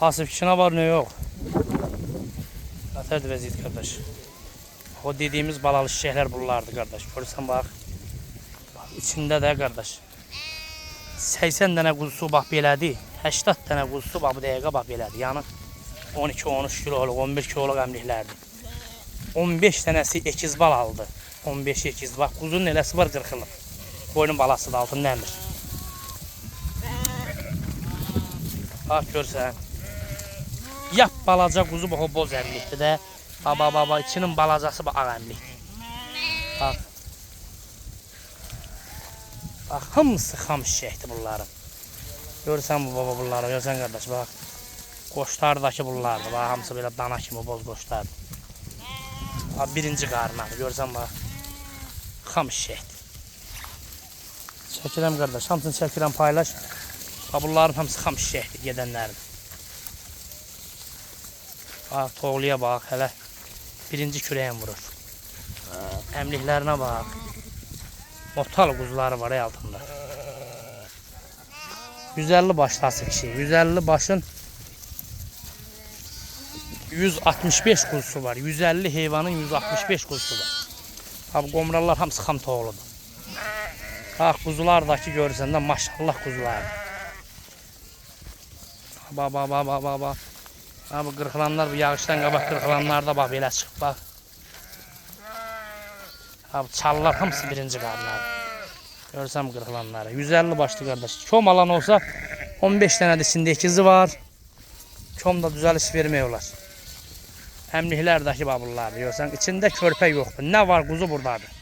Hasif kişine var ne yok. Zaten vaziyet kardeş. O dediğimiz balalı çiçekler bunlardı kardeş. Görürsen bak. Bak içinde de kardeş. 80 dənə quzusu bax belədir. 80 dənə quzusu bax bu dəqiqə bax belədir. Yəni 12-13 kiloluq, 11 kiloluq əmliklərdir. 15 dənəsi ekiz bal aldı. 15 ekiz. Bax quzunun eləsi var 40 illik. Boynun balası da altın nəmir. Bax görsən. Yap balaca quzu bax o boz əmlikdir də. Baba baba içinin balacası bax ağ əmlikdir. Bax. Bax hamısı xam çiçəkdir bunların. Görürsən bu baba bunları, görsən qardaş bax. Qoşlardakı bunlardır. Bax hamısı belə dana kimi boz qoşlardır. Bax birinci qarnadır. Görsən bax. Xam çiçəkdir. Çəkirəm qardaş, hamısını çəkirəm paylaş. Bax bunların hamısı xam çiçəkdir gedənlərin. Bax toğluya bax hələ birinci kürəyin vurur. Əmliklərinə bax. Motal quzuları var altında. 150 başlası kişi. 150 başın 165 kuzusu var. 150 heyvanın 165 kuzusu var. Abi qomrallar hamısı xam toğludur. Bax quzulardakı görürsən də maşallah quzular. Ba ba ba ba ba ba. Abi qırxılanlar bu yağışdan qabaq qırxılanlar da bax belə çıxıb bax. Abi çallar hamısı birinci qarlar. Görsəm qırxılanları. 150 başlı qardaş. Kom alan olsa 15 dənə də içində ikizi var. Kom da düzəliş vermək olar. Əmliklərdəki babullardır. Görsən içində körpə yoxdur. Nə var quzu burdadır.